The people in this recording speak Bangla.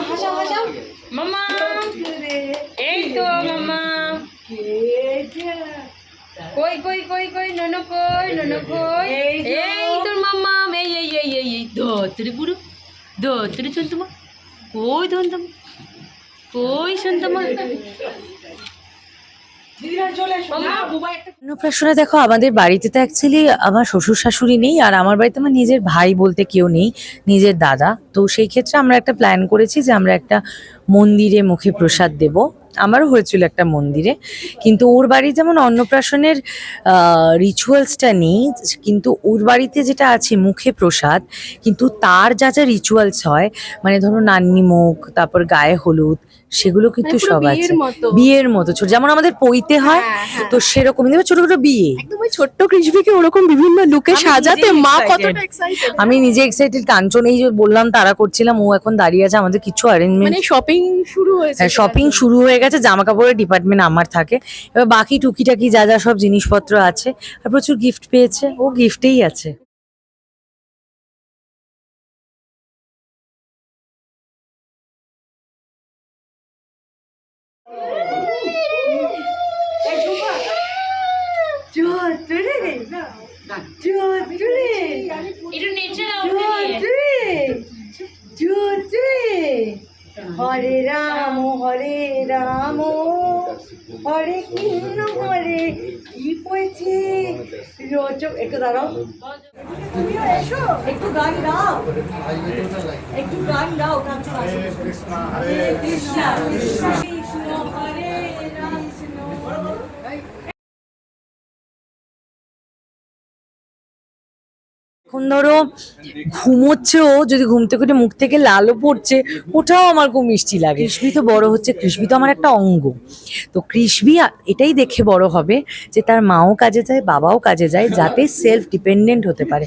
হাসা হাসা মামা এই তো মামা। কই কই কই কই ননো কই ননো কই? এই তোর মামা এই এই এই এই এই দত্তরে পুরো দত্তরে শুনতমা কই ধন্তমা? কই দিদিরা চলে এসো না বুবা একটা অন্নপ্রাশনে দেখো আমাদের বাড়িতে তো অ্যাকচুয়ালি আমার শ্বশুর শাশুড়ি নেই আর আমার বাড়িতে আমার নিজের ভাই বলতে কেউ নেই নিজের দাদা। তো সেই ক্ষেত্রে আমরা একটা প্ল্যান করেছি যে আমরা একটা মন্দিরে মুখে প্রসাদ দেব। আমারও হয়েছিল একটা মন্দিরে। কিন্তু ওর বাড়ি যেমন অন্নপ্রাশনের রিচুয়ালসটা নেই কিন্তু ওর বাড়িতে যেটা আছে মুখে প্রসাদ কিন্তু তার যা যা রিচুয়ালস হয় মানে ধরো নান্নি মুখ তারপর গায়ে হলুদ সেগুলো কিন্তু মানে সব আছে। বিয়ের মতো। ছোট যেমন আমাদের পইতে হয় হ্যাঁ, হ্যাঁ। তো সেরকম দেখবে ছোট ছোট বিয়ে। একদম ওই ছোট্ট কৃষ্ণকে ওরকম বিভিন্ন লুকে সাজাতে মা। কতটা এক্সাইটেড আমি নিজে এক্সাইটেড কাঞ্চন এই যে বললাম তারা করছিলাম ও এখন দাঁড়িয়ে আছে আমাদের কিছু অ্যারেঞ্জমেন্ট মানে শপিং শুরু হয়েছে শপিং শুরু হয়ে গেছে জামা কাপড়ের ডিপার্টমেন্ট আমার থাকে। এবার বাকি টুকিটাকি যা যা সব জিনিসপত্র আছে আর প্রচুর গিফট পেয়েছে ও গিফটেই আছে। হরে রাম হরে রাম হরে কৃষ্ণ হরে কি কইছে রোজক একটু দাঁড়াও তুমিও এসো একটু গান গাও একটু গান গাও হরে কৃষ্ণ কৃষ্ণ কৃষ্ণ হরে রাম এখন ধরো ঘুমোচ্ছে ও, যদি ঘুম থেকে উঠে মুখ থেকে লালও পড়ছে, ওটাও আমার খুব মিষ্টি লাগে। কৃষ্ণি তো বড় হচ্ছে, কৃষ্ণি তো আমার একটা অঙ্গ। তো কৃষ্ণি এটাই দেখে বড় হবে যে তার মাও কাজে যায়, বাবাও কাজে যায়, যাতে সেলফ ডিপেন্ডেন্ট হতে পারে।